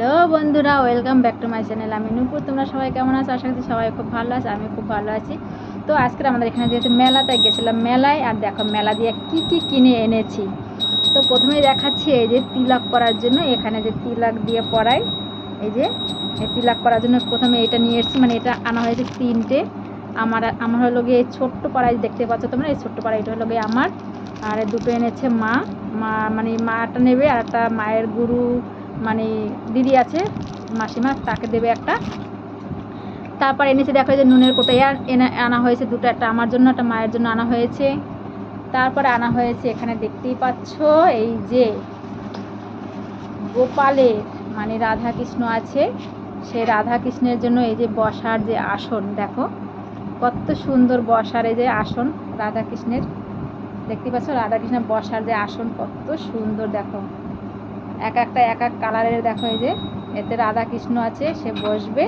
Back to my channel আমি নুপুর, তোমরা সবাই কেমন আছো? আশা করছি সবাই খুব ভালো আছে আমি খুব ভালো আছি। তো আজকে আমাদের এখানে যেহেতু মেলাতে গেছিলাম মেলায়, আর দেখো মেলা দিয়ে কি কি কিনে এনেছি। তো প্রথমে দেখাচ্ছি এই যে তিলক করার জন্য, এখানে যে তিলক দিয়ে পরাই, এই যে, এই তিলক করার জন্য প্রথমে এটা নিয়ে এসেছি মানে এটা আনা হয়েছে তিনটে। আমার আমার হলো গিয়ে ছোট্ট পাড়ায় দেখতে পাচ্ছ তোমরা, এই ছোট্ট পাড়ায় এটা হলো গিয়ে আমার। আর দুটো এনেছে মা মা মানে মাটা নেবে, আর একটা মায়ের গুরু মানে দিদি আছে, মাসিমা, তাকে দেবে একটা। তারপর এনেছে দেখো যে নুনের কোটাই আনা হয়েছে দুটো, একটা আমার জন্য, একটা মায়ের জন্য আনা হয়েছে। তারপরে আনা হয়েছে এখানে দেখতেই পাচ্ছ, এই যে গোপালের মানে রাধা কৃষ্ণ আছে সেই রাধা কৃষ্ণের জন্য এই যে বসার যে আসন, দেখো, কত সুন্দর বসার এই যে আসন রাধা কৃষ্ণের দেখতে পাচ্ছ রাধা কৃষ্ণের বসার যে আসন কত সুন্দর, দেখো। এক একটা এক এক কালারের, দেখো এই যে, এতে রাধা কৃষ্ণ আছে, সে বসবে।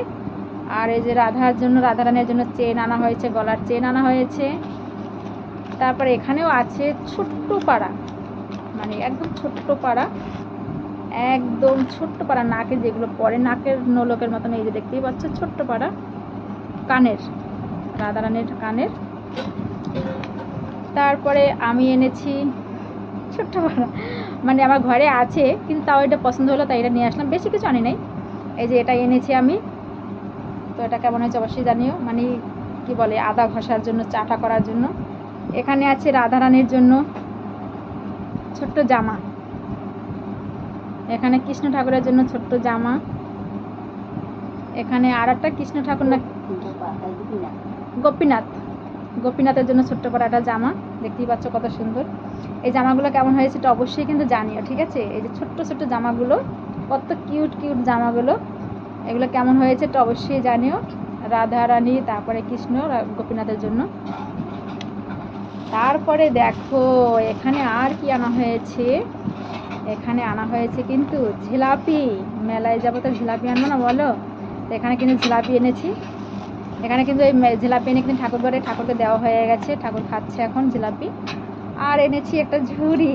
আর এই যে রাধার জন্য, রাধারানীর জন্য চেন আনা হয়েছে, গলার চেন আনা হয়েছে। তারপরে এখানেও আছে ছোট্ট পাড়া মানে একদম ছোট্ট পাড়া। একদম ছোট্ট পাড়া, নাকে যেগুলো পরে নাকের নোলকের মতন, এই যে দেখতেই পাচ্ছ, ছোট্ট পাড়া। কানের, রাধারানীর কানের। তারপরে আমি এনেছি ছোট্ট পাড়া মানে আমার ঘরে আছে কিন্তু তাও এটা পছন্দ হলো তাই এটা নিয়ে আসলাম। বেশি কিছু আনি নাই। এই যে এটা এনেছি আমি। তো এটা কেমন হয়েছে অবশ্যই জানিও। মানে কি বলে আদা ঘষার জন্য চাটা করার জন্য। এখানে আছে রাধারানীর জন্য ছোট্ট জামা। এখানে কৃষ্ণ ঠাকুরের জন্য ছোট্ট জামা। এখানে আর একটা কৃষ্ণ ঠাকুর না গোপীনাথ। গোপীনাথের জন্য ছোট্ট করে একটা জামা, দেখতেই পাচ্ছ কত সুন্দর। এই জামাগুলো কেমন হয়েছে এটা অবশ্যই কিন্তু জানিও, ঠিক আছে? এই যে ছোট্ট ছোট্ট জামাগুলো, কত কিউট কিউট জামাগুলো, এগুলো কেমন হয়েছে এটা অবশ্যই জানিও। রাধা রানী তারপরে কৃষ্ণ গোপীনাথের জন্য। তারপরে দেখো, এখানে আর কি আনা হয়েছে? এখানে আনা হয়েছে কিন্তু জিলাপি। মেলায় যাব তো জিলাপি আনব না বলো? এখানে কিন্তু জিলাপি এনেছি। এখানে কিন্তু এই জিলাপি এনে কিন্তু ঘরে ঠাকুরকে দেওয়া হয়ে গেছে। ঠাকুর খাচ্ছে এখন জিলাপি। আর এনেছি একটা ঝুড়ি।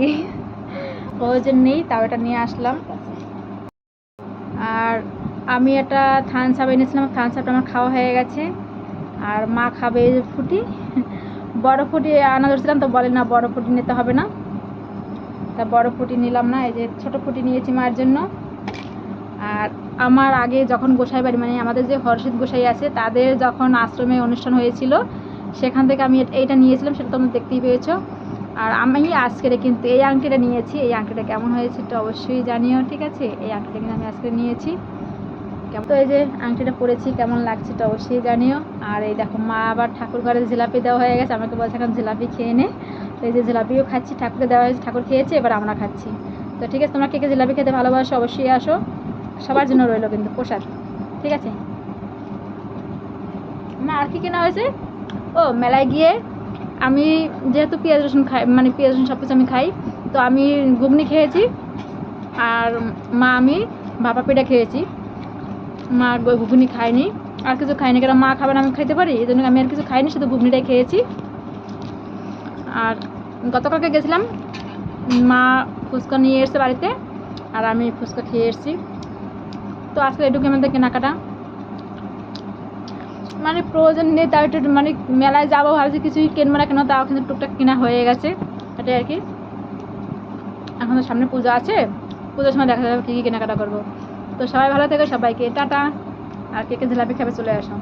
প্রয়োজন নেই, তাও এটা নিয়ে আসলাম। আর আমি একটা থানস আপ এনেছিলাম থানস আপটা আমার খাওয়া হয়ে গেছে। আর মা খাবে ফুটি। বড় ফুটি আনা ধরছিলাম, তো বলে না বড় ফুটি নিতে হবে না। তা বড় ফুটি নিলাম না, এই যে ছোট ফুটি নিয়েছি মার জন্য। আর আমার আগে যখন গোসাই বাড়ি মানে আমাদের যে হর্ষিত গোসাই আছে, তাদের যখন আশ্রমে অনুষ্ঠান হয়েছিল, সেখান থেকে আমি এইটা নিয়েছিলাম, সেটা তোমরা দেখতেই পেয়েছ। আর আমি আজকের কিন্তু এই আংটিটা নিয়েছি। এই আংটিটা কেমন হয়েছে এটা অবশ্যই জানিও, ঠিক আছে? এই আংটিটা কিন্তু আমি আজকে নিয়েছি। কেমন? তো এই যে আংটিটা পরেছি, কেমন লাগছে এটা অবশ্যই জানিও। আর এই দেখো, মা আবার ঠাকুর ঘরে জিলাপি দেওয়া হয়ে গেছে, আমাকে বলছে এখন জিলাপি খেয়ে নে। তো এই যে জিলাপিও খাচ্ছি, ঠাকুরকে দেওয়া হয়েছে, ঠাকুর খেয়েছে, এবার আমরা খাচ্ছি। তো ঠিক আছে, তোমরা কে কে জিলাপি খেতে ভালোবাসো অবশ্যই আসো। সবার জন্য রইল কিন্তু প্রসাদ ঠিক আছে? মা, আর কি কেনা হয়েছে? ও, মেলায় গিয়ে আমি যেহেতু পেঁয়াজ রসুন খাই মানে পেঁয়াজ রসুন সব কিছু আমি খাই, তো আমি ঘুগনি খেয়েছি আর মা আমি ভাপা পিঠা খেয়েছি। মা ঘুগনি খায়নি, আর কিছু খাইনি কারণ মা খাবার আমি খাইতে পারি? এই জন্য আমি আর কিছু খাইনি, শুধু ঘুগনিটাই খেয়েছি। আর গতকালকে গেছিলাম, মা ফুচকা নিয়ে এসছে বাড়িতে, আর আমি ফুচকা খেয়ে এসেছি। তো আসলে এটুকু আমাদের কেনাকাটা। মানে প্রয়োজন নেই, তাও একটু মানে মেলায় যাব ভাবছি কিছুই কিনবো না কেন, তাও কিন্তু টুকটাক কেনা হয়ে গেছে, এটাই আর কি। এখন তো সামনে পুজো আছে, পুজোর সময় দেখা যাবে কী কী কেনাকাটা করব। তো সবাই ভালো থেকো, সবাইকে টাটা। আর কে কে জিলাপি খাবে চলে আসো।